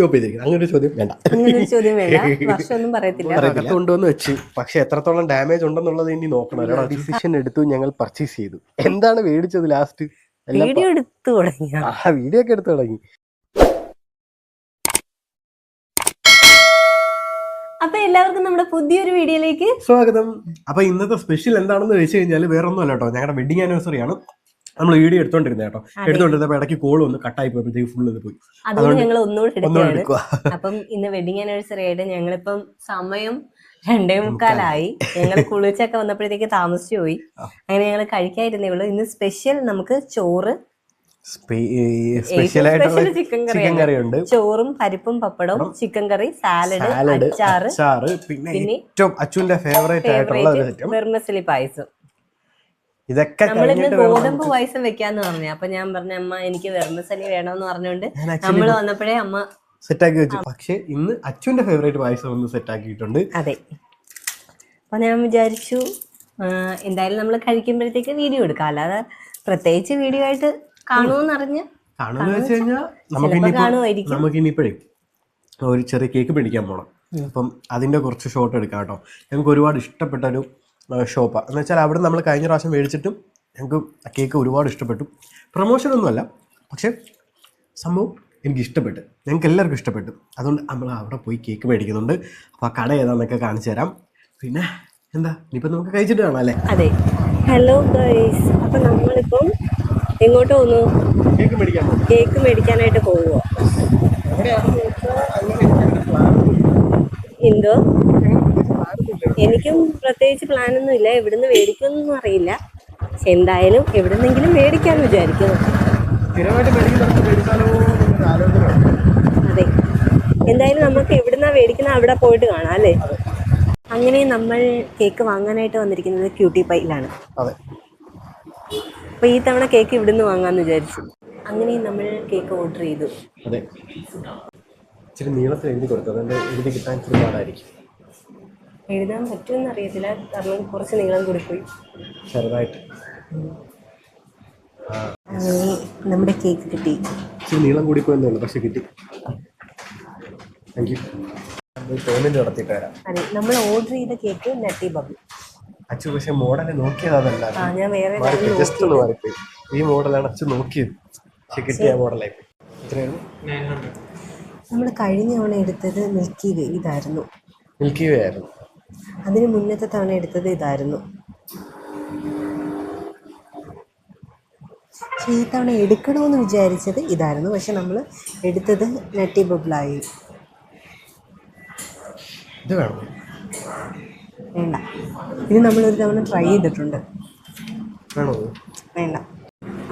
Stop ചെയ്തിരിക്കുന്നത് അങ്ങനെ ഒരു ചോദ്യം വേണ്ട. അങ്ങനെ ഒരു ചോദ്യം വേണ്ട. വർഷമൊന്നും പറയത്തില്ല. അകത്ത് കൊണ്ടുവന്ന് വെച്ച്. പക്ഷെ എത്രത്തോളം ഡാമേജ് ഉണ്ടെന്നുള്ളത് ഇനി നോക്കണം. ഒരാൾ ഡിസിഷൻ എടുത്തു ഞങ്ങൾ പർച്ചേസ് ചെയ്തു. എന്താണ് മേടിച്ചത് ലാസ്റ്റ് വീഡിയോ എടുത്തു തുടങ്ങി. ആ വീഡിയോ ഒക്കെ എടുത്തു തുടങ്ങി. അപ്പൊ എല്ലാവർക്കും നമ്മുടെ പുതിയൊരു വീഡിയോയിലേക്ക് സ്വാഗതം. അപ്പൊ ഇന്നത്തെ സ്പെഷ്യൽ എന്താണെന്ന് വെച്ച് കഴിഞ്ഞാൽ വേറൊന്നും അല്ല കേട്ടോ. ഞങ്ങളുടെ വെഡിങ് ആനിവേഴ്സറി ആണ്. നമ്മൾ വീഡിയോ എടുത്തോണ്ടിരുന്നത് കേട്ടോ. എടുത്തോണ്ടിരുന്നപ്പോ ഇടയ്ക്ക് കോൾ ഒന്ന് കട്ടായി പോയപ്പോഴത്തേക്ക് ഫുൾ ഇത് പോയി. അതുകൊണ്ട് ഞങ്ങൾ ഒന്നുകൂടെ എടുക്കുക അപ്പം ഇന്ന് വെഡിങ് ആനിവേഴ്സറി ആയിട്ട് ഞങ്ങളിപ്പം സമയം രണ്ടേ മുക്കാലായി. ഞങ്ങൾ കുളിച്ചൊക്കെ വന്നപ്പോഴത്തേക്ക് താമസിച്ചു പോയി. അങ്ങനെ ഞങ്ങൾ കഴിക്കാതിരുന്നേ ഉള്ളൂ. ഇന്ന് സ്പെഷ്യൽ നമുക്ക് ചോറ് സ്പെഷ്യൽ ആയിട്ട് ചിക്കൻ കറി ഉണ്ട്. ചോറും പരിപ്പും പപ്പടവും ചിക്കൻ കറി സാലഡ് അച്ചാറ് പിന്നെ ഏറ്റവും അച്ഛന്റെ ഫേവറേറ്റ് ആയിട്ടുള്ള വെർമസലി പായസം. ഇതൊക്കെ ഗോതമ്പ് പായസം വെക്കാന്ന് പറഞ്ഞു. അപ്പൊ ഞാൻ പറഞ്ഞ അമ്മ എനിക്ക് വെർമസലി വേണമെന്ന് പറഞ്ഞുകൊണ്ട് ഞാൻ നമ്മൾ വന്നപ്പോഴേ അമ്മ സെറ്റാക്കി വെച്ചു. പക്ഷെ ഇന്ന് അച്ഛന്റെ ഫേവറേറ്റ് പായസം ഒന്ന് സെറ്റാക്കിയിട്ടുണ്ട്. അതെ. അപ്പൊ ഞാൻ വിചാരിച്ചു എന്തായാലും നമ്മൾ കഴിക്കുമ്പോഴത്തേക്ക് വീഡിയോ എടുക്കാം. അല്ലാതെ പ്രത്യേകിച്ച് വീഡിയോ ആയിട്ട് കാണുമെന്നറിഞ്ഞ് കാണുമെന്ന് വെച്ച് കഴിഞ്ഞാൽ നമുക്ക് നമുക്ക് ഇനിയിപ്പോഴേ ഒരു ചെറിയ കേക്ക് പിടിക്കാൻ പോണം. അപ്പം അതിന്റെ കുറച്ച് ഷോട്ട് എടുക്കാം കേട്ടോ. ഞങ്ങൾക്ക് ഒരുപാട് ഇഷ്ടപ്പെട്ട ഒരു ഷോപ്പാണ് എന്ന് വെച്ചാൽ അവിടെ നമ്മൾ കഴിഞ്ഞ പ്രാവശ്യം മേടിച്ചിട്ടും ഞങ്ങൾക്ക് ആ കേക്ക് ഒരുപാട് ഇഷ്ടപ്പെട്ടു. പ്രൊമോഷൻ ഒന്നുമല്ല പക്ഷെ സംഭവം എനിക്ക് ഇഷ്ടപ്പെട്ടു. ഞങ്ങൾക്ക് എല്ലാവർക്കും ഇഷ്ടപ്പെട്ടു. അതുകൊണ്ട് നമ്മൾ അവിടെ പോയി കേക്ക് മേടിക്കുന്നുണ്ട്. അപ്പോൾ ആ കട ഏതാണെന്നൊക്കെ കാണിച്ചു തരാം. പിന്നെ എന്താ? ഇനിയിപ്പോൾ നമുക്ക് കഴിച്ചിട്ട് കാണാം അല്ലേ? അതെ. ഹലോ ഗൈസ് അപ്പം നമ്മളിപ്പം എങ്ങോട്ട് പോകുന്നു കേക്ക് മേടിക്കാൻ കേക്ക് മേടിക്കാനായിട്ട് പോകുമോ എന്തോ? എനിക്കും പ്രത്യേകിച്ച് പ്ലാനൊന്നും ഇല്ല. എവിടുന്ന് മേടിക്കുമെന്നൊന്നും അറിയില്ല. പക്ഷെ എന്തായാലും എവിടുന്നെങ്കിലും മേടിക്കാൻ വിചാരിക്കുന്നു. അതെ. എന്തായാലും നമുക്ക് എവിടുന്നാ മേടിക്കുന്ന അവിടെ പോയിട്ട് കാണാം അല്ലേ? അങ്ങനെ നമ്മൾ കേക്ക് വാങ്ങാനായിട്ട് വന്നിരിക്കുന്നത് ക്യൂട്ടി പൈലാണ് അപ്പൊ ഈ തവണ കേക്ക് ഇവിടുന്ന് വാങ്ങാന്ന് വിചാരിച്ചു. അങ്ങനെ നമ്മൾ കേക്ക് ഓർഡർ ചെയ്തു. അതെ. ഇച്ചിരി നീളത്തിൽ എഴുതി കൊടുത്തു അതുകൊണ്ട് എഴുതി കിട്ടാൻ ഇച്ചിരി പാടായിരിക്കും. എഴുതാൻ പറ്റുമെന്ന് അറിയത്തില്ല കാരണം കുറച്ച് നീളം കൂടി പോയി. ചെറുതായിട്ട്. നമ്മുടെ കേക്ക് കിട്ടി. ഇച്ചിരി നീളം കൂടി പോയെന്നേ ഉള്ളൂ പക്ഷെ കിട്ടി. താങ്ക് യു പേയ്മെന്റ് നടത്തിയിട്ട് വരാം. അതെ നമ്മൾ ഓർഡർ ചെയ്ത കേക്ക് നട്ടി ബബിൾ അച്ഛൻ പക്ഷെ മോഡൽ നോക്കിയത് അതല്ല. ആ ഞാൻ വേറെ മാറിപ്പോയി. ജസ്റ്റ് ഒന്ന് മാറിപ്പോയി. ഈ മോഡലാണ് അച്ഛൻ നോക്കിയത്. പക്ഷെ കിട്ടിയ മോഡലായി പോയി. ഇത്രയായിരുന്നു നമ്മൾ കഴിഞ്ഞ തവണ എടുത്തത് മിൽക്കി വേ ഇതായിരുന്നു. മിൽക്കി വേ ആയിരുന്നു. അതിന് മുന്നത്തെ തവണ എടുത്തത് ഇതായിരുന്നു. പക്ഷേ ഈ തവണ എടുക്കണമെന്ന് വിചാരിച്ചത് ഇതായിരുന്നു. പക്ഷെ നമ്മൾ എടുത്തത് നട്ടി ബബിളായി വേണ്ട. ഇത് നമ്മൾ ഒരു തവണ ട്രൈ ചെയ്തിട്ടുണ്ട്. വേണോ? വേണ്ട.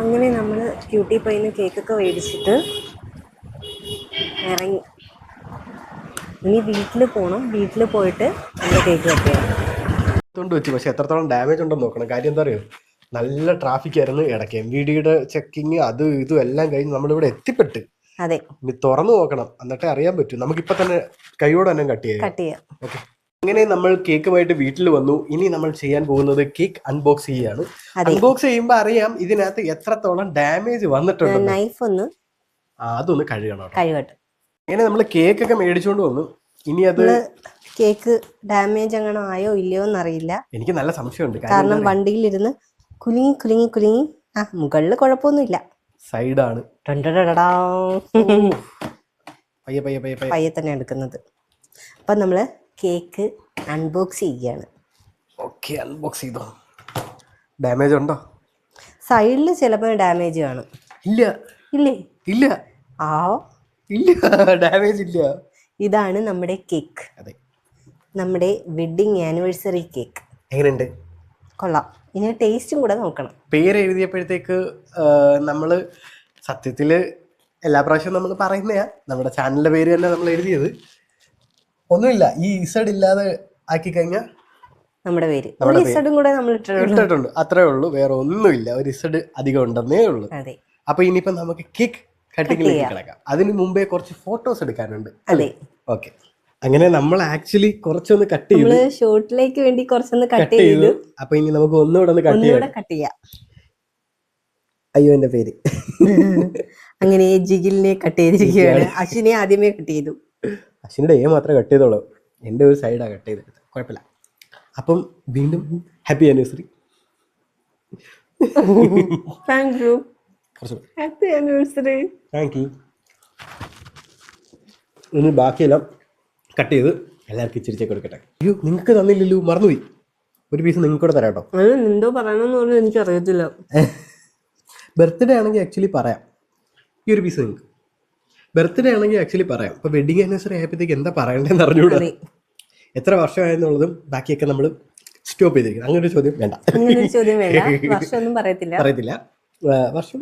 അങ്ങനെ നമ്മൾ ക്യൂട്ടി പൈന്ന് കേക്കൊക്കെ മേടിച്ചിട്ട് ഇറങ്ങി. ഇനി വീട്ടിൽ പോകണം വീട്ടിൽ പോയിട്ട് നമ്മുടെ കേക്ക് കട്ട് ചെയ്യണം. വെച്ചു. പക്ഷെ എത്രത്തോളം ഡാമേജ് ഉണ്ടെന്ന് നോക്കണം. കാര്യം എന്താ പറയുക നല്ല ട്രാഫിക് ആയിരുന്നു ഇടയ്ക്ക്. എം വി ഡിയുടെ ചെക്കിങ് അത് ഇതും എല്ലാം കഴിഞ്ഞ് നമ്മളിവിടെ എത്തിപ്പെട്ട്. അതെ. ഇനി തുറന്നു നോക്കണം. എന്നിട്ടേ അറിയാൻ പറ്റും. നമുക്കിപ്പോ തന്നെ കൈയോടെ തന്നെ കട്ട് ചെയ്യാം. കട്ട് ചെയ്യാം. ഓക്കെ അങ്ങനെ നമ്മൾ കേക്കുമായിട്ട് വീട്ടിൽ വന്നു. ഇനി നമ്മൾ ചെയ്യാൻ പോകുന്നത് കേക്ക് അൺബോക്സ് ചെയ്യാണ് അൺബോക്സ് ചെയ്യുമ്പോൾ അറിയാം ഇതിനകത്ത് എത്രത്തോളം ഡാമേജ് വന്നിട്ടുണ്ട് നൈഫ് ഒന്ന് അതൊന്ന് കഴുകണം കേട്ടോ. അങ്ങനെ നമ്മൾ കേക്ക് ഒക്കെ മേടിച്ചുകൊണ്ട് വന്നു. ഇനി അത് കേക്ക് ഡാമേജ് അങ്ങനെ ആയോ ഇല്ലയോ എന്നറിയില്ല. എനിക്ക് നല്ല സംശയമുണ്ട്. കാരണം വണ്ടിയിലിരുന്ന് കുലുങ്ങി കുലുങ്ങി കുലുങ്ങി ആ മുകളിൽ കുഴപ്പമൊന്നുമില്ല. സൈഡാണ്. പയ്യെ തന്നെ എടുക്കുന്നത്. അപ്പം നമ്മൾ കേക്ക് അൺബോക്സ് ചെയ്യുകയാണ് ഓക്കെ അൺബോക്സ് ചെയ്തോ? ഡാമേജ് ഉണ്ടോ? സൈഡിൽ ചിലപ്പോൾ ഡാമേജ് കാണും. ഇല്ല. ഇല്ലേ? ഇല്ല. ആ ഇല്ല ഡാമേജ് ഇല്ല. ഇതാണ് നമ്മുടെ കേക്ക് അതെ. നമ്മുടെ വെഡിങ് ആനിവേഴ്സറി കേക്ക് എങ്ങനെയുണ്ട്? കൊള്ളാം. ഇനി ടേസ്റ്റും കൂടെ നോക്കണം. പേര് എഴുതിയപ്പോഴത്തേക്ക് നമ്മൾ സത്യത്തിൽ എല്ലാ പ്രാവശ്യവും നമ്മൾ പറയുന്നതാ നമ്മുടെ ചാനലിന്റെ പേര് തന്നെ നമ്മൾ എഴുതിയത്. ഒന്നുമില്ല ഈ ഇസഡ് ഇല്ലാതെ ആക്കി കഴിഞ്ഞാൽ നമ്മുടെ പേര്. ഒരു ഇസഡും കൂടെ നമ്മൾ ഇട്ടിട്ടുണ്ട്. അത്രേ ഉള്ളൂ. വേറെ ഒന്നുമില്ല. ഒരു ഇസഡ് അധികം ഉണ്ടെന്നേ ഉള്ളൂ. അതെ. അപ്പൊ ഇനിയിപ്പോ നമുക്ക് കേക്ക് കട്ടിങ്ങിലേക്ക് ചെയ്യാം. കിടക്കാം അതിന് മുമ്പേ കുറച്ച് ഫോട്ടോസ് എടുക്കാനുണ്ട്. അതെ. ഓക്കെ അങ്ങനെ നമ്മൾ ആക്ച്വലി കുറച്ചൊന്ന് കട്ട് ചെയ്തു. ഷോട്ടിലേക്ക് ഷോർട്ടിലേക്ക് വേണ്ടി കുറച്ചൊന്ന് കട്ട് ചെയ്തു. അപ്പൊ ഇനി നമുക്ക് ഒന്നുകൂടെ ഒന്ന് കട്ട് ചെയ്യാം. ഒന്നുകൂടെ കട്ട് ചെയ്യാം. അയ്യോ എന്റെ പേര്. അങ്ങനെ ജിഗിലിനെ കട്ട് ചെയ്തിരിക്കുകയാണ്. അശ്വിനെ ആദ്യമേ കട്ട് ചെയ്തു. അശ്വിനിയുടെ എ മാത്രമേ കട്ട് ചെയ്തോളൂ എന്റെ ഒരു സൈഡാ കട്ട് ചെയ്തത്. കുഴപ്പമില്ല. അപ്പം വീണ്ടും happy anniversary thank you happy anniversary thank you ഇനി ബാക്കിയെല്ലാം കട്ട് ചെയ്ത് എല്ലാവർക്കും ഇച്ചിരിച്ചേ കൊടുക്കട്ടെ. അയ്യോ നിങ്ങൾക്ക് തന്നില്ലല്ലോ മറന്നുപോയി. ഒരു പീസ് നിങ്ങൾക്ക് കൂടെ തരാം കേട്ടോ എന്തോ പറയണമെന്ന് പറഞ്ഞാൽ എനിക്ക് അറിയത്തില്ല ബർത്ത്ഡേ ആണെങ്കിൽ ആക്ച്വലി പറയാം. ഈ ഒരു പീസ് നിങ്ങൾക്ക്. ബർത്ത്ഡേ ആണെങ്കിൽ ആക്ച്വലി പറയാം. ഇപ്പോൾ വെഡിങ് ആനിവേഴ്സറി ആയപ്പോഴത്തേക്ക് എന്താ പറയണ്ടെന്ന് അറിഞ്ഞൂടാ എത്ര വർഷമായെന്നുള്ളതും ബാക്കിയൊക്കെ നമ്മൾ സ്റ്റോപ്പ് ചെയ്തിരിക്കുന്നത് അങ്ങനെ ഒരു ചോദ്യം വേണ്ട. അങ്ങനെ ഒരു ചോദ്യം വേണ്ട. വർഷമൊന്നും പറയത്തില്ല. പറയത്തില്ല. വർഷം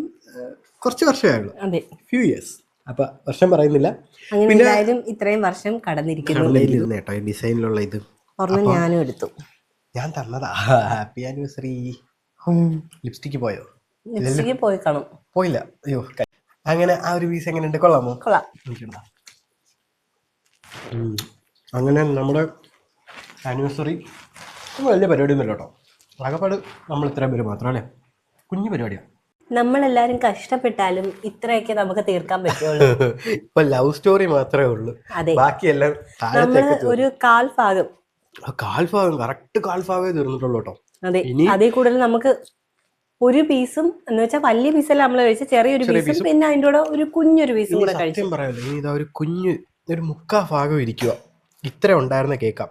കുറച്ച് വർഷമേ അതെ. ഫ്യൂ ഇയേഴ്സ് അപ്പൊ വർഷം പറയുന്നില്ല. അങ്ങനെ ഇത്രയും വർഷം കടന്നിരിക്കുന്നു. കടലയിലിരുന്ന് കേട്ടോ ഈ ഡിസൈനിലുള്ള ഇത്. ഞാനും എടുത്തു. ഞാൻ തന്നതാ. ഹാപ്പി ആനിവേഴ്സറി ലിപ്സ്റ്റിക്ക് പോയോ? ലിപ്സ്റ്റിക്ക് പോയി കാണും. പോയില്ല. അയ്യോ അങ്ങനെ ആ ഒരു പീസ് എങ്ങനെയുണ്ട്? കൊള്ളാമോ? കൊള്ളാം. അങ്ങനെ നമ്മുടെ ആനിവേഴ്സറി വലിയ പരിപാടിയൊന്നുമില്ല കേട്ടോ. അകപ്പാട് നമ്മൾ ഇത്രയും പേര് മാത്രം അല്ലേ? കുഞ്ഞു പരിപാടിയാണ് നമ്മളെല്ലാരും കഷ്ടപ്പെട്ടാലും ഇത്രയൊക്കെ നമുക്ക് തീർക്കാൻ പറ്റുള്ളൂ. ഇപ്പൊ ലവ് സ്റ്റോറി മാത്രമേ ഉള്ളൂ. അതെ. ബാക്കിയെല്ലാം നമ്മൾ ഒരു കാൽ ഭാഗം ആ കാൽഭാഗം കറക്റ്റ് കാൽഭാഗമേ തീർന്നിട്ടുള്ളൂ കേട്ടോ. അതെ. അതേ കൂടുതൽ നമുക്ക് ഒരു പീസും എന്ന് വെച്ചാൽ വലിയ പീസല്ല നമ്മൾ കഴിച്ച ചെറിയൊരു പീസും പിന്നെ അതിന്റെ കൂടെ ഒരു കുഞ്ഞൊരു പീസും കൂടെ കഴിച്ചു. പറയാമല്ലോ ഇനി ഇതാ ഒരു കുഞ്ഞ് ഒരു മുക്കാ ഭാഗം ഇരിക്കുക ഇത്ര ഉണ്ടായിരുന്ന കേക്കാം.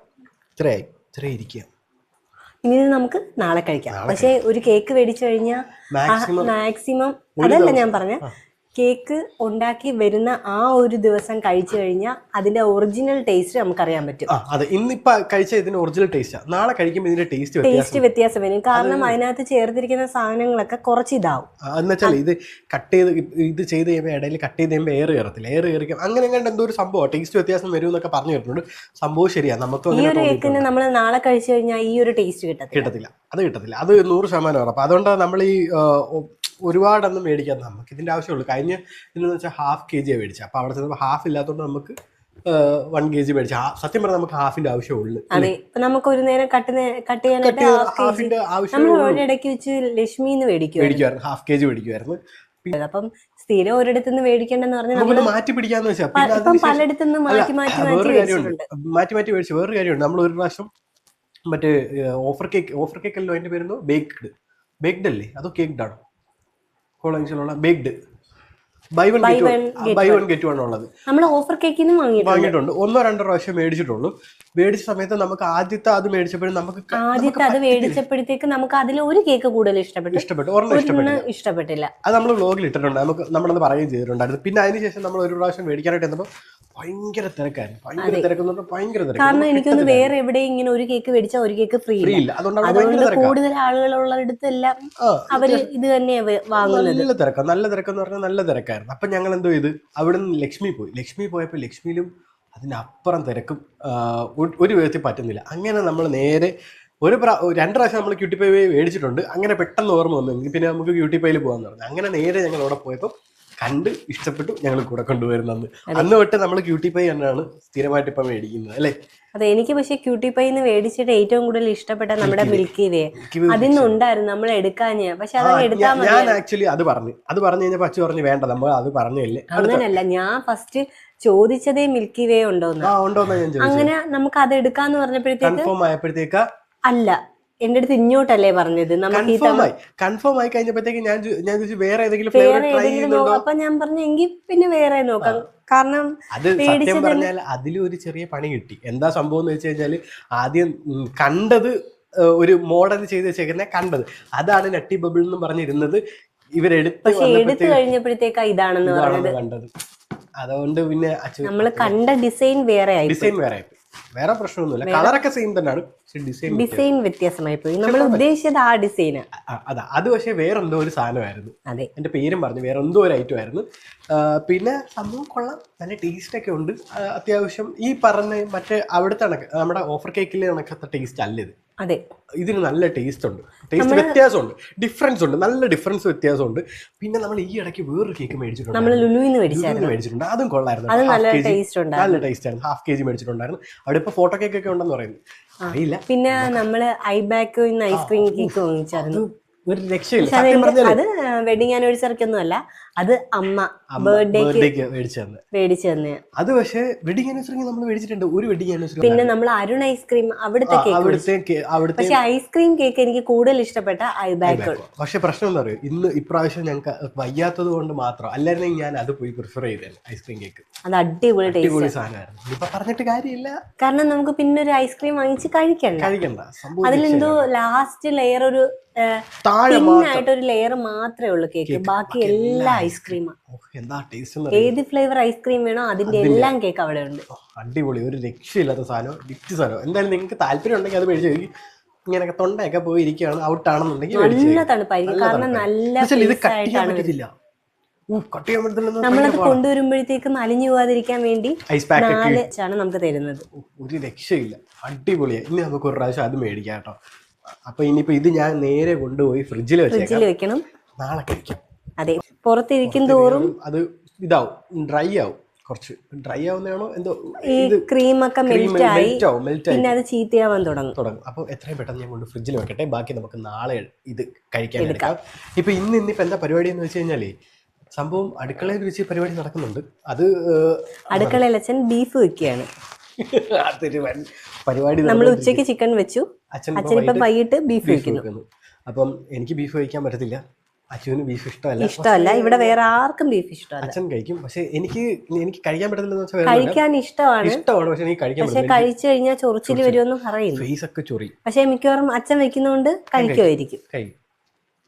ഇത്രയായി ഇത്ര ഇരിക്കുക ഇനി നമുക്ക് നാളെ കഴിക്കാം. പക്ഷേ ഒരു കേക്ക് മേടിച്ചു കഴിഞ്ഞാൽ മാക്സിമം അതല്ല ഞാൻ പറഞ്ഞ. കേക്ക് ഉണ്ടാക്കി വരുന്ന ആ ഒരു ദിവസം കഴിച്ചു കഴിഞ്ഞാൽ അതിന്റെ ഒറിജിനൽ ടേസ്റ്റ് നമുക്കറിയാൻ പറ്റും. ആ അതെ. ഇന്നിപ്പോ കഴിച്ച ഇതിന്റെ ഒറിജിനൽ ടേസ്റ്റ് നാളെ കഴിക്കുമ്പോൾ ഇതിന്റെ ടേസ്റ്റ് ടേസ്റ്റ് വ്യത്യാസം വരും. കാരണം അതിനകത്ത് ചേർത്തിരിക്കുന്ന സാധനങ്ങളൊക്കെ കുറച്ച് ഇതാവും. എന്നുവെച്ചാൽ ഇത് കട്ട് ചെയ്ത് ഇത് ചെയ്ത് കഴിയുമ്പോൾ ഇടയിൽ കട്ട് ചെയ്ത് കഴിയുമ്പോൾ എയർ കയറത്തില്ല എയർ കയറിക്കും അങ്ങനെ കണ്ട് എന്തോ ഒരു സംഭവം ടേസ്റ്റ് വ്യത്യാസം വരും എന്നൊക്കെ പറഞ്ഞു കേട്ടിട്ടുണ്ട്. സംഭവം ശരിയാ. നമുക്ക് ഈ അങ്ങനെ ഒരു കേക്കിന് നമ്മൾ നാളെ കഴിച്ചു കഴിഞ്ഞാൽ ഈ ഒരു ടേസ്റ്റ് കിട്ടത്തില്ല. കിട്ടത്തില്ല. അത് കിട്ടത്തില്ല. അത് നൂറ് ശതമാനം ഉറപ്പ് അതുകൊണ്ടാണ് നമ്മൾ ഈ ഒരുപാടൊന്നും മേടിക്കാൻ നമുക്ക് ഇതിന്റെ ആവശ്യമുള്ളൂ. കഴിഞ്ഞ ഇതിനെന്ന് വെച്ചാൽ ഹാഫ് കെ ജിയാണ് മേടിച്ചത് അപ്പോൾ അവിടെ ചെന്നപ്പോൾ ഹാഫ് ഇല്ലാത്തതുകൊണ്ട് നമുക്ക് വൺ കെ ജി മേടിച്ചു. സത്യം പറഞ്ഞാൽ നമുക്ക് ഹാഫിന്റെ ആവശ്യമുള്ളൂ അതെ. നമുക്ക് ഒരു നേരം കട്ട് ചെയ്യാനായിട്ട് നമ്മൾ ഒരിടയ്ക്ക് വെച്ച് മേടിക്കുമായിരുന്നു ഹാഫ് കെ ജി മേടിക്കുമായിരുന്നു അപ്പം സ്ഥിരം ഒരിടത്തു നിന്ന് മേടിക്കണ്ടെന്ന് പറഞ്ഞാൽ നമ്മൾ മാറ്റി പിടിക്കാന്ന് വെച്ചാൽ പലയിടത്തു നിന്ന് മാറ്റി മാറ്റി മാറ്റി മാറ്റി മേടിച്ചു വേറൊരു കാര്യമുണ്ട്. നമ്മൾ ഒരു പ്രാവശ്യം മറ്റേ ഓഫർ കേക്ക് ഓഫർ കേക്ക് അല്ലോ അതിന്റെ പേരുന്നു ബേക്ക്ഡ് ബേക്ക്ഡ് അല്ലേ? അതോ കേക്ക്ഡ് ആണോ? കോളേജിലുള്ള baked buy one get buy one get one ഉള്ളത്. നമ്മൾ ഓഫർ കേക്കിന് വാങ്ങിയിട്ടുണ്ട്. ഒന്നോ രണ്ടോ പ്രാവശ്യം മേടിച്ചിട്ടുള്ളൂ. മേടിച്ച സമയത്ത് നമുക്ക് ആദ്യത്തെ അത് മേടിച്ചപ്പോഴും നമുക്ക് ആദ്യത്തെ അത് മേടിച്ചപ്പോഴത്തേക്ക് നമുക്ക് അതിൽ ഒരു കേക്ക് കൂടുതൽ ഇഷ്ടപ്പെട്ടു. ഇഷ്ടപ്പെട്ടു. ഒരെണ്ണം ഇഷ്ടപ്പെട്ടു ഒരെണ്ണം ഇഷ്ടപ്പെട്ടില്ല. അത് നമ്മൾ വ്ലോഗിൽ ഇട്ടിട്ടുണ്ട്. നമുക്ക് നമ്മളത് പറയുകയും ചെയ്തിട്ടുണ്ടായിരുന്നു. പിന്നെ അതിനുശേഷം നമ്മൾ ഒരു പ്രാവശ്യം മേടിക്കാനായിട്ട് ചെന്നപ്പോൾ ഭയങ്കര തിരക്കായിരുന്നു. ഭയങ്കര തിരക്കെന്ന് ഭയങ്കര തിരക്ക്. കാരണം എനിക്കൊന്ന് വേറെ എവിടെ ഇങ്ങനെ ഒരു കേക്ക് മേടിച്ചാൽ ഒരു കേക്ക് ഫ്രീ ഇല്ല. അതുകൊണ്ടാണ് അതുകൊണ്ട് കൂടുതൽ ആളുകളുള്ളിടത്തെല്ലാം ആ അവർ ഇത് തന്നെയാണ് വാങ്ങുന്നത്. നല്ല തിരക്കാണ് നല്ല തിരക്കെന്ന് പറഞ്ഞാൽ നല്ല തിരക്കായിരുന്നു. അപ്പൊ ഞങ്ങൾ എന്തോ ചെയ്ത്? അവിടെ നിന്ന് ലക്ഷ്മി പോയി. ലക്ഷ്മി പോയപ്പോൾ ലക്ഷ്മിയിലും അതിനപ്പുറം തിരക്കും ഒരു- വിധത്തിൽ പറ്റുന്നില്ല. അങ്ങനെ നമ്മൾ നേരെ ഒരു പ്രാ രണ്ട് പ്രാവശ്യം നമ്മൾ ക്യൂട്ടി പൈ മേടിച്ചിട്ടുണ്ട്. അങ്ങനെ പെട്ടെന്ന് ഓർമ്മ വന്നു. എങ്കിൽ പിന്നെ നമുക്ക് ക്യൂട്ടി പൈയിൽ പോകാന്ന് പറഞ്ഞു. അങ്ങനെ നേരെ ഞങ്ങൾ അവിടെ പോയപ്പോൾ കണ്ട് ഇഷ്ടപ്പെട്ടു ഞങ്ങൾ കൂടെ കൊണ്ടുവരുന്നത് അന്ന്. അന്ന് തൊട്ട് നമ്മൾ ക്യൂട്ടി പൈ തന്നെയാണ് സ്ഥിരമായിട്ട് ഇപ്പം മേടിക്കുന്നത് അല്ലേ? അതെ എനിക്ക് പക്ഷേ ക്യൂട്ടി പൈ എന്ന് മേടിച്ചിട്ട് ഏറ്റവും കൂടുതൽ ഇഷ്ടപ്പെട്ട നമ്മുടെ മിൽക്കി വേ അതിന്ന് ഉണ്ടായിരുന്നു അതിന്നുണ്ടായിരുന്നു നമ്മൾ എടുക്കാഞ്ഞ്. പക്ഷെ അത് എടുത്താൽ ഞാൻ- മതി ഞാൻ ആക്ച്വലി അത് പറഞ്ഞു. അത് പറഞ്ഞു കഴിഞ്ഞാൽ പച്ച പറഞ്ഞു വേണ്ട നമ്മൾ അത് പറഞ്ഞല്ലേ അങ്ങനല്ല ഞാൻ ഫസ്റ്റ് ചോദിച്ചതേ മിൽക്കി വേ ഉണ്ടോന്ന്. അങ്ങനെ നമുക്ക് അത് എടുക്കാന്ന് പറഞ്ഞപ്പോഴത്തേക്ക് അല്ല. എന്റെ അടുത്ത് ഇങ്ങോട്ടല്ലേ പറഞ്ഞത്? നമുക്ക് ഈ കൺഫേം ആയി. കൺഫേം ആയി കഴിഞ്ഞപ്പോഴത്തേക്ക് ഞാൻ ചോ- ഞാൻ ചോദിച്ചു വേറെ ഏതെങ്കിലും വേറെ ഫ്ലേവർ ട്രൈ ഏതെങ്കിലും ചെയ്യുന്നുണ്ടോ അപ്പൊ ഞാൻ പറഞ്ഞു എങ്കിൽ പിന്നെ വേറെ നോക്കാം. കാരണം അത് സത്യം പറഞ്ഞാൽ അതിലും ഒരു ചെറിയ പണി കിട്ടി. എന്താ സംഭവം എന്ന് വെച്ച് കഴിഞ്ഞാൽ ആദ്യം ഉം, കണ്ടത് ഏഹ്, ഒരു മോഡൽ ചെയ്ത് വെച്ചേക്കുന്ന കണ്ടത്. അതാണ് നട്ടി ബബിൾ എന്ന് പറഞ്ഞിരുന്നത്. ഇവരെടുത്ത് പക്ഷെ എടുത്തു വന്നപ്പോഴത്തേക്ക് കഴിഞ്ഞപ്പോഴത്തേക്ക് ഇതാണെന്ന് പറഞ്ഞത്. ഇതാണെന്ന് കണ്ടത്. അതുകൊണ്ട് പിന്നെ നമ്മൾ നമ്മൾ കണ്ട ഡിസൈൻ വേറെ ആയി ഡിസൈൻ വേറെ ആയിപ്പോയി. വേറെ പ്രശ്നമൊന്നുമില്ല. കളറൊക്കെ സെയിം തന്നെയാണ് ഡിസൈൻ ഡിസൈൻ വ്യത്യാസമായി പോയി നമ്മൾ ഉദ്ദേശിച്ചത് ആ ഡിസൈൻ അതാ. അത് പക്ഷേ വേറെന്തോ ഒരു സാധനമായിരുന്നു. അതെ. എന്റെ പേരും പറഞ്ഞു വേറെ എന്തോ ഒരു ഐറ്റം ആയിരുന്നു. പിന്നെ സംഭവം കൊള്ളാം. നല്ല ടേസ്റ്റ് ഒക്കെ ഉണ്ട്. അത്യാവശ്യം ഈ പറഞ്ഞ മറ്റേ അവിടുത്തെ കണക്ക് നമ്മുടെ ഓഫർ കേക്കിൽ കണക്കത്തെ ടേസ്റ്റ് അല്ലേ ഇത്. അതെ. ഇതിന് നല്ല ടേസ്റ്റ് ഉണ്ട്. ടേസ്റ്റ് വ്യത്യാസമുണ്ട്. ഡിഫറൻസ് ഉണ്ട്. നല്ല ഡിഫറൻസ് വ്യത്യാസമുണ്ട്. പിന്നെ നമ്മൾ ഈ ഇടയ്ക്ക് വേറൊരു കേക്ക് മേടിച്ചിട്ടുണ്ട് നമ്മൾ ലുലുവിന്ന് മേടിച്ചിട്ടുണ്ട്. അതും കൊള്ളായിരുന്നു. നല്ല ടേസ്റ്റ് ആയിരുന്നു. ഹാഫ് കെ ജി മേടിച്ചിട്ടുണ്ടായിരുന്നു. അവിടെ ഇപ്പൊ ഫോട്ടോ കേക്ക് ഒക്കെ ഉണ്ടെന്ന് പറയുന്നു. അറിയില്ല. പിന്നെ നമ്മൾ ഐബാക്ക് ഐസ്ക്രീം കേക്ക് വാങ്ങിച്ചായിരുന്നു. ഒരു രക്ഷയില്ല. അത് വെഡിങ് ആനിവേഴ്സറിക്കൊന്നും അല്ല അത് അമ്മ ബർത്ത്ഡേക്ക് ബർത്ത്ഡേക്ക് മേടിച്ചു തന്നെ. അത് പക്ഷേ വെഡിങ് ആനിവേഴ്സറി നമ്മൾ മേടിച്ചിട്ടുണ്ട്. ഒരു വെഡിങ് ആനിവേഴ്സറി പിന്നെ നമ്മൾ അരുൺ ഐസ്ക്രീം അവിടുത്തെ കേക്ക് പക്ഷെ ഐസ്ക്രീം കേക്ക് എനിക്ക് കൂടുതൽ ഇഷ്ടപ്പെട്ട ഐബാക്ക്. പക്ഷെ പ്രശ്നം എന്താ പറയുക ഇന്ന് ഇപ്രാവശ്യം ഞങ്ങൾക്ക് വയ്യാത്തത് കൊണ്ട് മാത്രം അല്ലായിരുന്നെങ്കിൽ ഞാൻ അത് പോയി പ്രിഫർ ചെയ്തേനെ ഐസ്ക്രീം കേക്ക് അത് അടിപൊളി അടിപൊളി സാധനമായിരുന്നു. ഇപ്പൊ പറഞ്ഞിട്ട് കാര്യമില്ല. കാരണം നമുക്ക് പിന്നെ ഒരു ഐസ്ക്രീം വാങ്ങിച്ച് കഴിക്കണ്ട. കഴിക്കണ്ട. അതിലെന്തോ ലാസ്റ്റ് ലെയർ ഒരു താഴെ ആയിട്ട് ഒരു ലെയർ മാത്രമേ ഉള്ളൂ കേക്ക് ബാക്കി എല്ലാ ഐസ്ക്രീമാണ് എന്താ ടേസ്റ്റ് ഏത് ഫ്ലേവർ ഐസ്ക്രീം വേണോ അതിന്റെ എല്ലാം കേക്ക് അവിടെ ഉണ്ട്. അടിപൊളി. ഒരു രക്ഷയില്ലാത്ത സാധനം വിറ്റ് സാധനം. എന്തായാലും നിങ്ങൾക്ക് താല്പര്യം ഉണ്ടെങ്കിൽ അത് മേടിച്ചു ഇങ്ങനെയൊക്കെ തൊണ്ടയൊക്കെ പോയി ഇരിക്കുകയാണ്. ഔട്ട് ആണെന്നുണ്ടെങ്കിൽ നല്ല. തണുപ്പായിരിക്കും. കാരണം നല്ല ഇത് കട്ട് ചെയ്യാൻ പറ്റത്തില്ല. നമ്മളത് കൊണ്ടുവരുമ്പോഴത്തേക്കും അലിഞ്ഞു പോവാതിരിക്കാൻ വേണ്ടി നാല് ആണ് നമുക്ക് തരുന്നത്. ഒരു രക്ഷയില്ല. അടിപൊളിയാണ് ഇനി നമുക്ക് ഒരു പ്രാവശ്യം അത് മേടിക്കാം കേട്ടോ. അപ്പൊ ഇനിയിപ്പോ ഇത് ഞാൻ നേരെ കൊണ്ടുപോയി ഫ്രിഡ്ജിൽ വെച്ചേക്കാം. ഫ്രിഡ്ജിൽ വെക്കണം. നാളെ കഴിക്കാം. അതെ. പുറത്തിരിക്കും തോറും അത് ഇതാവും ഡ്രൈ ആവും കുറച്ച്. ഡ്രൈ ആവുന്നതാണോ എന്തോ ഈ ക്രീമൊക്കെ മെൽറ്റ് ആയി പിന്നെ അത് ചീത്തയാവാൻ തുടങ്ങും. തുടങ്ങും. അപ്പോൾ എത്രയും പെട്ടെന്ന് ഞാൻ കൊണ്ട് ഫ്രിഡ്ജിൽ വെക്കട്ടെ. ബാക്കി നമുക്ക് നാളെ ഇത് കഴിക്കാൻ എടുക്കാം. ഇപ്പൊ ഇന്ന് ഇന്നിപ്പോ എന്താ പരിപാടി എന്ന് വെച്ച് കഴിഞ്ഞാലേ സംഭവം അടുക്കളയിൽ വെച്ച് പരിപാടി നടക്കുന്നുണ്ട്. അത് അടുക്കളയിൽ അച്ഛൻ ബീഫ് വെക്കുകയാണ്. അതൊരു പരിപാടി നമ്മൾ ഉച്ചയ്ക്ക് ചിക്കൻ വെച്ചു. അച്ഛൻ ഇപ്പൊ വൈകിട്ട് ബീഫ് വെക്കുന്നു. അപ്പം എനിക്ക് ബീഫ് കഴിക്കാൻ പറ്റത്തില്ല. അച്ഛന് ബീഫ് ഇഷ്ടമല്ല. ഇഷ്ടമല്ല. ഇവിടെ വേറെ ആർക്കും ബീഫ് ഇഷ്ടമല്ല. അച്ഛൻ കഴിക്കും. പക്ഷെ എനിക്ക് എനിക്ക് കഴിക്കാൻ പറ്റത്തില്ലെന്ന് വെച്ചാൽ കഴിക്കാൻ ഇഷ്ടമാണ്. ഇഷ്ടമാണ് പക്ഷെ എനിക്ക് കഴിക്കാൻ പക്ഷെ കഴിച്ചു കഴിഞ്ഞാൽ ചൊറിച്ചിൽ വരുമെന്ന് പറയുന്നു. ഫേസ് ഒക്കെ ചൊറി. പക്ഷെ മിക്കവാറും അച്ഛൻ വെക്കുന്നതുകൊണ്ട് കഴിക്കുമായിരിക്കും. കഴിക്കും.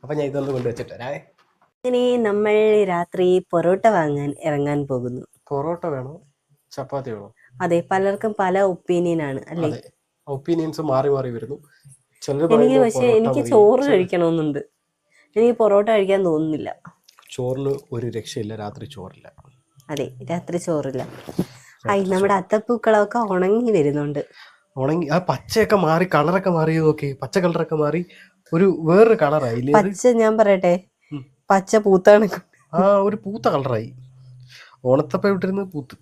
അപ്പൊ ഞാൻ ഇതൊന്ന് കൊണ്ട് വെച്ചിട്ട് വരാവേ അങ്ങനെ നമ്മൾ രാത്രി പൊറോട്ട വാങ്ങാൻ ഇറങ്ങാൻ പോകുന്നു. പൊറോട്ട വേണോ? ചപ്പാത്തി വേണോ? അതെ പലർക്കും പല ഒപ്പീനിയൻ ആണ് അല്ലേ ഒപ്പീനിയൻസ് മാറി മാറി വരുന്നു. എനിക്ക് പക്ഷെ എനിക്ക്. ചോറ് കഴിക്കണമെന്നുണ്ട്. എനിക്ക് പൊറോട്ട കഴിക്കാൻ തോന്നുന്നില്ല. ചോറിന് ഒരു രക്ഷയില്ല രാത്രി ചോറില്ല. അതെ രാത്രി ചോറില്ല. ഐ നമ്മുടെ അത്തപ്പൂക്കളൊക്കെ ഉണങ്ങി വരുന്നുണ്ട്. ഉണങ്ങി ആ പച്ചയൊക്കെ മാറി കളറൊക്കെ മാറി നോക്കി പച്ച കളറൊക്കെ മാറി ഒരു വേറൊരു കളറായി. പച്ച ഞാൻ പറയട്ടെ? പച്ച പൂത്താണ്. ആ ഒരു പൂത്ത കളറായി. ഓണത്തപ്പ വിട്ടിരുന്ന് പൂത്ത്.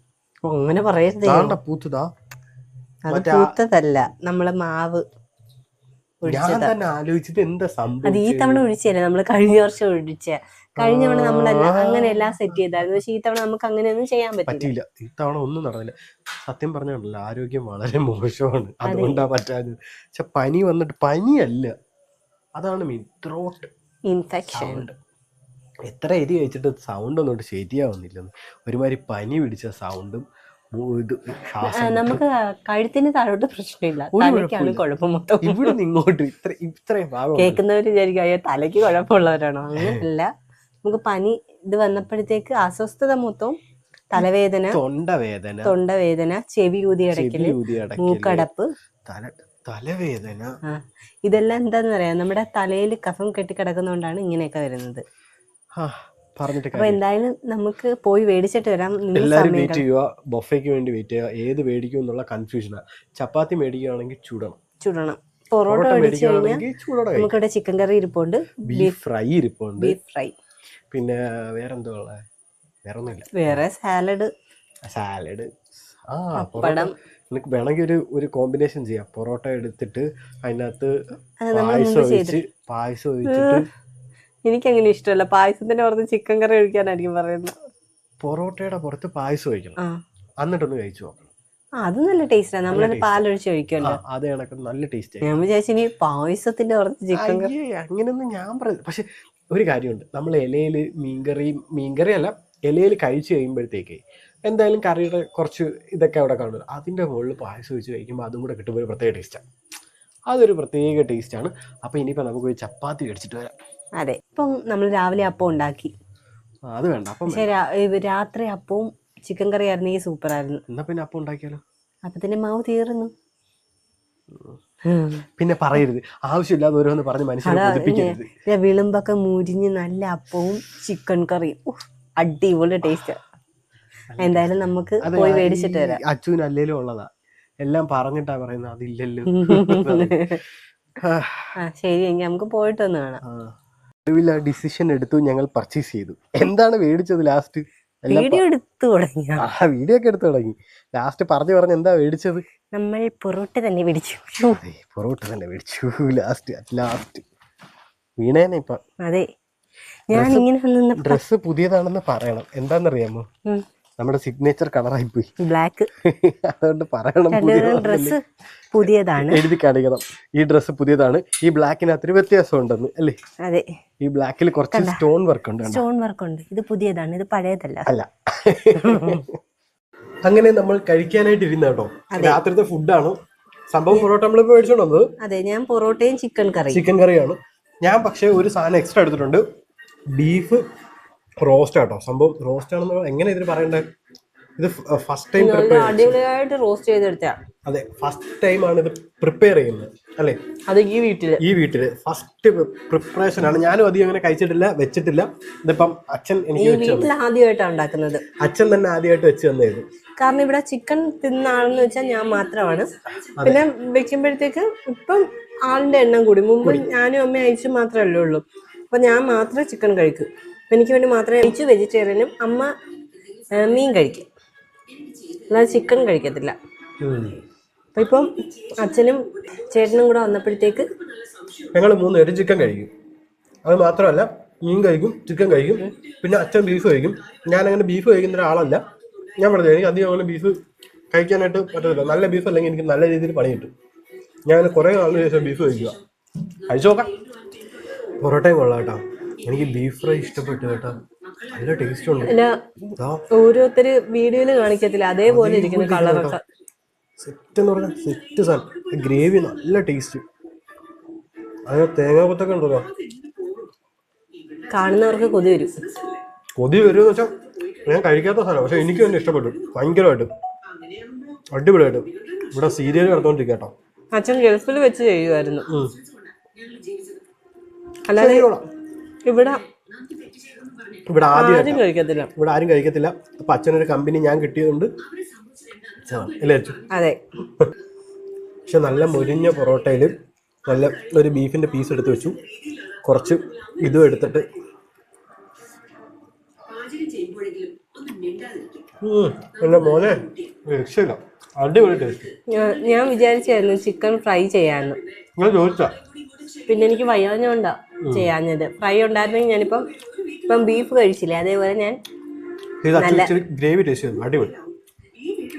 അങ്ങനെ പറയരുത്. പൂത്തതാ അത് പൂത്തതല്ല നമ്മളെ മാവ്. ഞാൻ തന്നെ എന്താ അത് സംഭവം ഈ തവണ ഒഴിച്ചല്ലേ നമ്മൾ കഴിഞ്ഞ വർഷം ഒഴിച്ച? കഴിഞ്ഞ തവണ നമ്മൾ അങ്ങനെ എല്ലാം സെറ്റ് ചെയ്തായിരുന്നു. പക്ഷെ ഈ തവണ നമുക്ക് അങ്ങനെയൊന്നും ചെയ്യാൻ പറ്റില്ല. ഈ തവണ ഒന്നും നടന്നില്ല. സത്യം പറഞ്ഞല്ലോ ആരോഗ്യം വളരെ മോശമാണ്. അതുകൊണ്ടാ പറ്റാഞ്ഞത്. പക്ഷെ പനി വന്നിട്ട് പനിയല്ല. അതാണ് മീൻ ത്രോട്ട് ഇൻഫെക്ഷൻ എത്ര എരി കഴിച്ചിട്ട് സൗണ്ട് ഒന്നും ശരിയാവുന്നില്ലെന്ന് ഒരുമാതിരി പനി പിടിച്ച സൗണ്ടും ഇത് ശ്വാസം നമുക്ക് കഴുത്തിന് താഴോട്ട് പ്രശ്നമില്ല. തലയ്ക്കാണ് കുഴപ്പം മൊത്തം. ഇവിടെ ഇങ്ങോട്ട് ഇത്ര ഇത്രയും ഭാഗം കേൾക്കുന്നവര് വിചാരിക്കും അയ്യോ തലയ്ക്ക് കുഴപ്പമുള്ളവരാണോ? അങ്ങനെയല്ല. നമുക്ക് പനി ഇത് വന്നപ്പോഴത്തേക്ക് അസ്വസ്ഥത മൊത്തം തലവേദന തൊണ്ടവേദന തൊണ്ടവേദന ചെവി ഊതി അടയ്ക്കൽ മൂക്കടപ്പ്. തല തലവേദന. ഇതെല്ലാം എന്താന്ന് പറയാ? നമ്മുടെ തലയിൽ കഫം കെട്ടിക്കിടക്കുന്നതുകൊണ്ടാണ് ഇങ്ങനെയൊക്കെ വരുന്നത്. അപ്പൊ എന്തായാലും നമുക്ക് പോയി മേടിച്ചിട്ട് വരാം. എല്ലാവരും വെയിറ്റ് ചെയ്യുക. ബൊഫയ്ക്ക് വേണ്ടി വെയിറ്റ് ചെയ്യുക. ഏത് മേടിക്കും എന്നുള്ള കൺഫ്യൂഷനാണ് ചപ്പാത്തി മേടിക്കുകയാണെങ്കിൽ ചുടണം. ചുടണം. പൊറോട്ട മേടിച്ചു കഴിഞ്ഞാൽ നമുക്കിവിടെ ചിക്കൻ കറി ഇരിപ്പുണ്ട്. ബീഫ് ഫ്രൈ ഇരിപ്പുണ്ട്. ബീഫ് ഫ്രൈ പിന്നെ വേറെന്തോ ഉള്ളത് വേറെ ഒന്നുമില്ല വേറെ സാലഡ് സാലഡ് ആ പപ്പടം. നിനക്ക് വേണമെങ്കിൽ ഒരു ഒരു കോമ്പിനേഷൻ ചെയ്യാം. പൊറോട്ട എടുത്തിട്ട് അതിനകത്ത് പായസം ഒഴിച്ച് പായസം ഒഴിച്ചിട്ട് എനിക്കങ്ങനെ ഇഷ്ടമല്ല. പായസത്തിന്റെ പുറത്ത് ചിക്കൻ കറി ഒഴിക്കാനായിരിക്കും പറയുന്നത്. പൊറോട്ടയുടെ പുറത്ത് പായസം ഒഴിക്കണം എന്നിട്ടൊന്ന് കഴിച്ചു നോക്കണം. അത് നല്ല ടേസ്റ്റാണ് നമ്മളത്. പാലൊഴിച്ച് അത് കണക്ക് നല്ല ടേസ്റ്റ് ഞാൻ വിചാരിച്ചു ഇനി പായസത്തിന്റെ പുറത്ത് ചിക്കൻ കറി അങ്ങനെയൊന്നും ഞാൻ പറഞ്ഞു പക്ഷെ ഒരു കാര്യമുണ്ട്. നമ്മൾ ഇലയിൽ മീൻകറി മീൻകറി അല്ല ഇലയിൽ കഴിച്ചു കഴിയുമ്പോഴത്തേക്ക് എന്തായാലും കറിയുടെ കുറച്ച് ഇതൊക്കെ അവിടെ കാണും അതിന്റെ മുകളിൽ പായസം വെച്ച് കഴിക്കുമ്പോൾ അതും കൂടെ കിട്ടുമ്പോൾ ഒരു പ്രത്യേക ടേസ്റ്റാണ് അതൊരു പ്രത്യേക ടേസ്റ്റാണ് അപ്പോൾ ഇനിയിപ്പോൾ നമുക്ക് ഒരു ചപ്പാത്തി മേടിച്ചിട്ട് വരാം. അതെ. ഇപ്പം നമ്മൾ രാവിലെ അപ്പം ഉണ്ടാക്കി. അത് വേണ്ട. അപ്പം പക്ഷെ രാത്രി അപ്പവും ചിക്കൻ കറി ആയിരുന്നെങ്കിൽ സൂപ്പർ ആയിരുന്നു. എന്നാ പിന്നെ അപ്പം ഉണ്ടാക്കിയാലോ? അപ്പത്തിന്റെ മാവ് തീർന്നു. പിന്നെ പറയരുത്. ആവശ്യമില്ലാതെ ഓരോന്ന് പറഞ്ഞ് മനസ്സിലാക്കി വിളമ്പൊക്കെ മുരിഞ്ഞ് നല്ല അപ്പവും ചിക്കൻ കറിയും. അടിപൊളി ടേസ്റ്റ് എന്തായാലും നമുക്ക് പോയി മേടിച്ചിട്ട് വരാം. അച്ഛൻ അല്ലേലും ഉള്ളതാ. എല്ലാം പറഞ്ഞിട്ടാ പറയുന്നത് അതില്ലല്ലോ. ശരി എങ്കിൽ നമുക്ക് പോയിട്ട് വന്ന് കാണാം. ഒടുവിൽ ആ ഡിസിഷൻ എടുത്തു ഞങ്ങൾ പർച്ചേസ് ചെയ്തു. എന്താണ് മേടിച്ചത് ലാസ്റ്റ് വീഡിയോ എടുത്തു തുടങ്ങിയ ആ വീഡിയോ ഒക്കെ എടുത്തു തുടങ്ങി. ലാസ്റ്റ് പറഞ്ഞു പറഞ്ഞ് എന്താ മേടിച്ചത്? നമ്മൾ പൊറോട്ട തന്നെ പിടിച്ചു അതെ, പൊറോട്ട തന്നെ മേടിച്ചു. ലാസ്റ്റ് ലാസ്റ്റ് വീണേനെ ഇപ്പൊ. അതെ. ഞാൻ ഇങ്ങനെ ഡ്രസ്സ് പുതിയതാണെന്ന് പറയണം. എന്താണെന്നറിയാമോ? നമ്മുടെ സിഗ്നേച്ചർ കളറായി പോയി. ബ്ലാക്ക് അതുകൊണ്ട് പറയണം ഡ്രസ് പുതിയതാണ്. എഴുതി കാണിക്കണം. ഈ ഡ്രസ്സ് പുതിയതാണ്. ഈ ബ്ലാക്കിനകത്തൊരു വ്യത്യാസം ഉണ്ടെന്ന് അല്ലേ? അതെ. ഈ ബ്ലാക്കിൽ കുറച്ച് സ്റ്റോൺ വർക്ക് ഉണ്ട്? സ്റ്റോൺ വർക്ക് ഉണ്ട്. ഇത് പുതിയതാണ്. ഇത് പഴയതല്ല. അല്ല. അങ്ങനെ നമ്മൾ കഴിക്കാനായിട്ട് ഇരുന്ന കേട്ടോ രാത്രിത്തെ ഫുഡാണ് സംഭവം പൊറോട്ട നമ്മൾ മേടിച്ചോണ്ടത് അതെ ഞാൻ പൊറോട്ടയും ചിക്കൻ കറി ചിക്കൻ കറിയാണ്. ഞാൻ പക്ഷേ ഒരു സാധനം എക്സ്ട്രാ എടുത്തിട്ടുണ്ട്. ബീഫ് റോസ്റ്റ് ആട്ടോ. സംഭവം റോസ്റ്റ് ആണെന്ന് എങ്ങനെ ഇതിന് പറയണ്ടേ? ഇത് ഫസ്റ്റ് ടൈം അടിപൊളിയായിട്ട് റോസ്റ്റ് ചെയ്തെടുത്ത അതെ ഫസ്റ്റ് ടൈം ആണ് ഇത് പ്രിപ്പയർ ചെയ്യുന്നത് അല്ലേ? അത് ഈ വീട്ടിൽ. ഈ വീട്ടിൽ. ഫസ്റ്റ് പ്രിപ്പറേഷൻ ആണ്. ഞാനും അധികം അങ്ങനെ കഴിച്ചിട്ടില്ല വെച്ചിട്ടില്ല. ഇതിപ്പം അച്ഛൻ എനിക്ക് വീട്ടിൽ ആദ്യമായിട്ടാണ് ഉണ്ടാക്കുന്നത്. അച്ഛൻ തന്നെ ആദ്യമായിട്ട് വെച്ച് തന്നത് കാരണം ഇവിടെ ചിക്കൻ തിന്നാണെന്ന് വെച്ചാൽ ഞാൻ മാത്രമാണ്. പിന്നെ വെക്കുമ്പോഴത്തേക്ക് ഇപ്പം ആളിന്റെ എണ്ണം കൂടി. മുമ്പ് ഞാനും അമ്മയും അയച്ചു മാത്രമല്ലേ ഉള്ളൂ. അപ്പൊ ഞാൻ മാത്രമേ ചിക്കൻ കഴിക്കൂ. എനിക്ക് വേണ്ടി മാത്രമേ അയച്ചു വെജിറ്റേറിയനും അമ്മ മീൻ കഴിക്കും. അല്ലാതെ ചിക്കൻ കഴിക്കത്തില്ല. അപ്പം അപ്പൊ ഇപ്പം അച്ഛനും ചേട്ടനും കൂടെ വന്നപ്പോഴത്തേക്ക് ഞങ്ങൾ മൂന്ന് പേരും ചിക്കൻ കഴിക്കും. അത് മാത്രമല്ല മീൻ കഴിക്കും ചിക്കൻ കഴിക്കും പിന്നെ അച്ഛൻ ബീഫ് കഴിക്കും. ഞാൻ അങ്ങനെ ബീഫ് കഴിക്കുന്ന ഒരാളല്ല. ഞാൻ പറഞ്ഞത് എനിക്ക് അധികം അങ്ങനെ ബീഫ് കഴിക്കാനായിട്ട് പറ്റത്തില്ല. നല്ല ബീഫ് അല്ലെങ്കിൽ എനിക്ക് നല്ല രീതിയിൽ പണി കിട്ടും. ഞാൻ കുറേ നാളിന് ശേഷം ബീഫ് കഴിക്കുക. കഴിച്ചു നോക്കാം. പൊറോട്ടയും കൊള്ളാം കേട്ടോ. എനിക്ക് ബീഫ് ഫ്രൈ ഇഷ്ടപ്പെട്ടു കേട്ടോ. നല്ല ടേസ്റ്റ് ഉള്ളു. അല്ല ഓരോരുത്തര് വീഡിയോയിൽ കാണിക്കത്തില്ല. അതേപോലെ ഇരിക്കുന്ന കളറൊക്കെ സെറ്റ് എന്ന് പറഞ്ഞാൽ സെറ്റ് സാധനം. ഗ്രേവി നല്ല ടേസ്റ്റ് അതിന് തേങ്ങാക്കൊത്തൊക്കെ ഉണ്ടല്ലോ. കാണുന്നവർക്ക് കൊതി വരും. കൊതി വരുമെന്ന് വെച്ചാൽ ഞാൻ കഴിക്കാത്ത സാധനം. പക്ഷെ എനിക്ക് തന്നെ ഇഷ്ടപ്പെട്ടു. ഭയങ്കരമായിട്ട്. അടിപൊളിയായിട്ട്. ഇവിടെ സീരിയൽ നടത്തോണ്ടിരിക്കട്ടോ കേട്ടോ. അച്ഛൻ ഗൾഫിൽ വെച്ച് ചെയ്യുമായിരുന്നു. അല്ലാതെ. ഇവിടെ ഇവിടെ ആദ്യം കഴിക്കത്തില്ല. ഇവിടെ ആരും കഴിക്കത്തില്ല. അപ്പൊ അച്ഛനൊരു കമ്പനി ഞാൻ കിട്ടിയതുകൊണ്ട് അല്ലേ അതെ. പക്ഷെ നല്ല മുരിഞ്ഞ പൊറോട്ടയിൽ നല്ല ഒരു ബീഫിന്റെ പീസ് എടുത്ത് വെച്ചു. കുറച്ച് ഇതും എടുത്തിട്ട്. എന്റെ മോനെ രക്ഷയില്ല. അടിപൊളി ടേസ്റ്റ്. ഞാൻ വിചാരിച്ചായിരുന്നു ചിക്കൻ ഫ്രൈ ചെയ്യാന്ന്. നിങ്ങൾ ചോദിച്ചാ? പിന്നെ എനിക്ക് വയ്യാഞ്ഞോണ്ടാ. ചെയ്യാഞ്ഞത്. ഫ്രൈ ഉണ്ടായിരുന്നെങ്കിൽ ഞാനിപ്പം ഇപ്പം ബീഫ് കഴിച്ചില്ലേ? അതേപോലെ ഞാൻ ഗ്രേവി അടിപൊളി.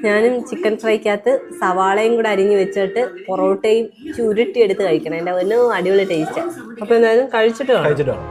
ഞാനും ചിക്കൻ ഫ്രൈക്കകത്ത് സവാളയും കൂടെ അരിഞ്ഞ് വെച്ചിട്ട് പൊറോട്ടയും ചുരുട്ടി എടുത്ത് കഴിക്കണം. എന്റെ ഒന്നും അടിപൊളി ടേസ്റ്റ് അപ്പൊ എന്തായാലും കഴിച്ചിട്ട് കഴിച്ചിട്ടോ കഴിച്ചിട്ടാണ്